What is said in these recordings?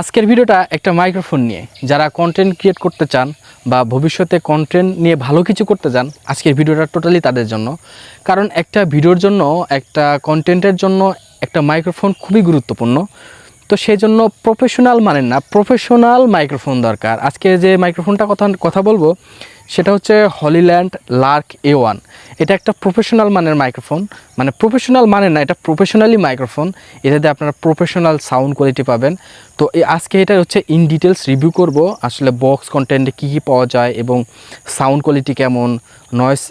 আজকের ভিডিওটা একটা মাইক্রোফোন নিয়ে। যারা কন্টেন্ট ক্রিয়েট করতে চান বা ভবিষ্যতে কন্টেন্ট নিয়ে ভালো কিছু করতে চান, আজকের ভিডিওটা টোটালি তাদের জন্য। কারণ একটা ভিডিওর জন্য, একটা কন্টেন্টের জন্য একটা মাইক্রোফোন খুবই গুরুত্বপূর্ণ। তো সেই জন্য প্রফেশনাল মানেন না প্রফেশনাল মাইক্রোফোন দরকার। আজকে যে মাইক্রোফোনটা কথা কথা বলব সেটা হচ্ছে হলিল্যান্ড লার্ক এ ওয়ান। এটা একটা প্রফেশনাল মানের মাইক্রোফোন। মানে প্রফেশনাল মানে না, এটা প্রফেশনালি মাইক্রোফোন। এটাতে আপনারা প্রফেশনাল সাউন্ড কোয়ালিটি পাবেন। তো আজকে এটা হচ্ছে ইন ডিটেলস রিভিউ করব, আসলে বক্স কন্টেন্টে কী কী পাওয়া যায় এবং সাউন্ড কোয়ালিটি কেমন, নয়েস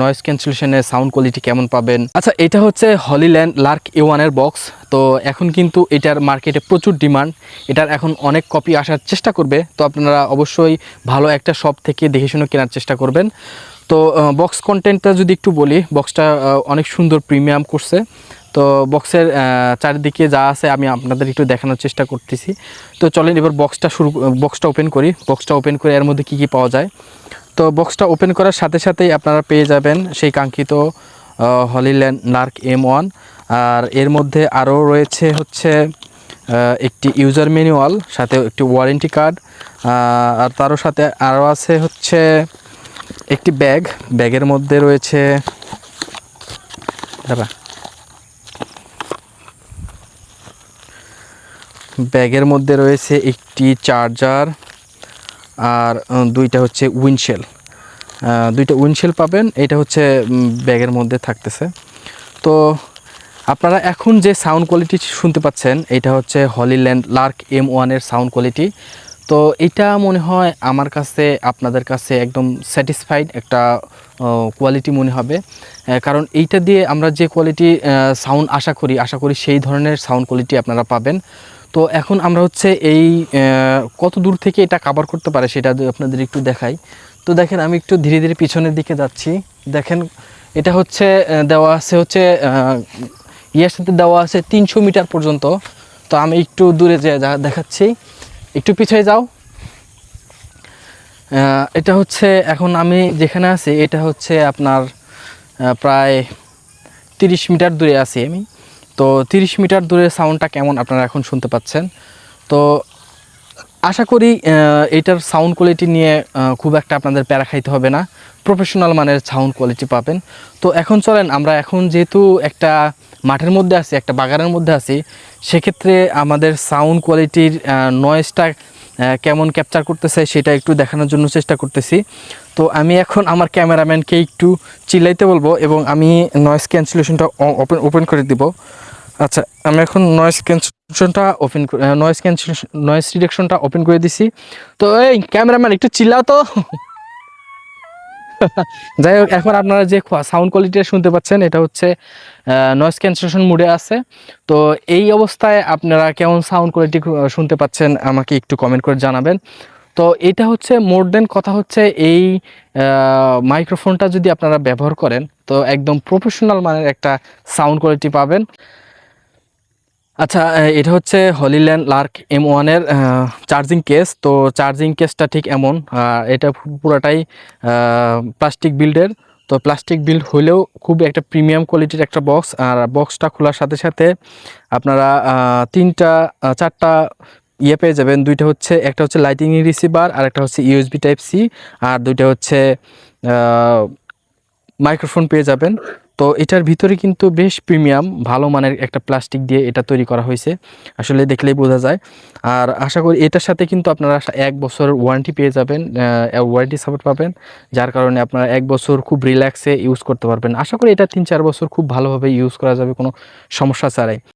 নয়েস ক্যান্সেলেশনের সাউন্ড কোয়ালিটি কেমন পাবেন। আচ্ছা এটা হচ্ছে হলিল্যান্ড লার্ক এ ওয়ানের বক্স। তো এখন কিন্তু এটার মার্কেটে প্রচুর ডিমান্ড। এটার এখন অনেক কপি আসার চেষ্টা করবে। তো আপনারা অবশ্যই ভালো একটা শপ থেকে দেখে শুনে কেনার চেষ্টা করবেন। তো বক্স কন্টেন্টটা যদি একটু বলি বক্সটা অনেক সুন্দর প্রিমিয়াম করছে। তো বক্সের চারিদিকে যা আছে আমি আপনাদের একটু দেখানোর চেষ্টা করতেছি। তো, চলেন এবার বক্সটা শুরু বক্সটা ওপেন করি। বক্সটা ওপেন করে এর মধ্যে কী কী পাওয়া যায়? তো বক্সটা ওপেন করার সাথে সাথেই আপনারা পেয়ে যাবেন সেই কাঙ্ক্ষিত হলিল্যান্ড নার্ক এম ওয়ান আর এর মধ্যে আরও রয়েছে হচ্ছে একটি ইউজার ম্যানুয়াল সাথে একটি ওয়ারেন্টি কার্ড আর তারও সাথে আরও আছে হচ্ছে একটি ব্যাগ ব্যাগের মধ্যে রয়েছে, দাঁড়া। ব্যাগের মধ্যে রয়েছে একটি চার্জার আর দুইটা হচ্ছে উইন্ডশেল দুইটা উইন্ডশেল পাবেন, এটা হচ্ছে ব্যাগের মধ্যে থাকতেছে। তো আপনারা এখন যে সাউন্ড কোয়ালিটি শুনতে পাচ্ছেন, এটা হচ্ছে হলিল্যান্ড লার্ক এম ওয়ানের সাউন্ড কোয়ালিটি তো এটা মনে হয় আমার কাছে, আপনাদের কাছে একদম স্যাটিসফাইড একটা কোয়ালিটি মনে হবে। কারণ এইটা দিয়ে আমরা যে কোয়ালিটি সাউন্ড আশা করি আশা করি সেই ধরনের সাউন্ড কোয়ালিটি আপনারা পাবেন। তো এখন আমরা হচ্ছে এই কত দূর থেকে এটা কাভার করতে পারে সেটা আপনাদের একটু দেখাই। তো দেখেন, আমি একটু ধীরে ধীরে পিছনের দিকে যাচ্ছি। দেখেন, এটা হচ্ছে দেওয়া আছে হচ্ছে ইয়ের সাথে দেওয়া আছে তিনশো মিটার পর্যন্ত। তো আমি একটু দূরে যে যা দেখাচ্ছি। একটু পিছিয়ে যাও। এটা হচ্ছে এখন আমি যেখানে আছি, এটা হচ্ছে আপনার প্রায় তিরিশ মিটার দূরে আছি আমি। তো তিরিশ মিটার দূরে সাউন্ডটা কেমন আপনারা এখন শুনতে পাচ্ছেন? তো আশা করি এটার সাউন্ড কোয়ালিটি নিয়ে খুব একটা আপনাদের প্যারা খাইতে হবে না। প্রফেশনাল মানের সাউন্ড কোয়ালিটি পাবেন। তো এখন চলেন, আমরা এখন যেহেতু একটা মাঠের মধ্যে আছি, একটা বাগানের মধ্যে আছি, সেক্ষেত্রে আমাদের সাউন্ড কোয়ালিটির নয়েজটা কেমন ক্যাপচার করতেছে সেটা একটু দেখানোর জন্য চেষ্টা করতেছি। তো আমি এখন আমার ক্যামেরাম্যানকে একটু চিল্লাইতে বলব এবং আমি নয়েজ ক্যান্সেলেশনটা ওপেন ওপেন করে দিব। আচ্ছা আমি এখন নয়েজ ক্যান্সেলেশনটা ওপেন নয়েজ ক্যান্সেলেশন নয়েজ রিডাকশনটা ওপেন করে দিছি। তো এই ক্যামেরাম্যান একটু চিল্লাও তো। যাই হোক, এখন আপনারা যে সাউন্ড কোয়ালিটিটা শুনতে পাচ্ছেন, এটা হচ্ছে নয়েজ ক্যান্সেলেশন মুডে আছে। তো এই অবস্থায় আপনারা কেমন সাউন্ড কোয়ালিটি শুনতে পাচ্ছেন আমাকে একটু কমেন্ট করে জানাবেন। তো এটা হচ্ছে মোর দেন কথা হচ্ছে এই মাইক্রোফোনটা যদি আপনারা ব্যবহার করেন, তো একদম প্রফেশনাল মানের একটা সাউন্ড কোয়ালিটি পাবেন। আচ্ছা এটা হচ্ছে হলিল্যান্ড লার্ক এম ওয়ানের চার্জিং কেস। তো চার্জিং কেসটা ঠিক এমন এটা পুরোটাই প্লাস্টিক বিল্ডের। তো প্লাস্টিক বিল্ড হলেও খুব একটা প্রিমিয়াম কোয়ালিটির একটা বক্স। আর বক্সটা খোলার সাথে সাথে আপনারা তিনটা চারটা ইয়ে পেয়ে যাবেন। দুইটা হচ্ছে, একটা হচ্ছে লাইটিং রিসিভার আর একটা হচ্ছে ইউএসবি টাইপ সি আর দুইটা হচ্ছে মাইক্রোফোন পেয়ে যাবেন। তো এটার ভিতরে কিন্তু বেশ প্রিমিয়াম, ভালো মানের একটা প্লাস্টিক দিয়ে এটা তৈরি করা হয়েছে, আসলে দেখলেই বোঝা যায়। আর আশা করি এটার সাথে কিন্তু আপনারা এক বছর ওয়ারেন্টি পেয়ে যাবেন ওয়ারেন্টি সাপোর্ট পাবেন, যার কারণে আপনারা এক বছর খুব রিল্যাক্সে ইউজ করতে পারবেন। আশা করি এটা তিন চার বছর খুব ভালোভাবে ইউজ করা যাবে, কোনো সমস্যা ছাড়াই।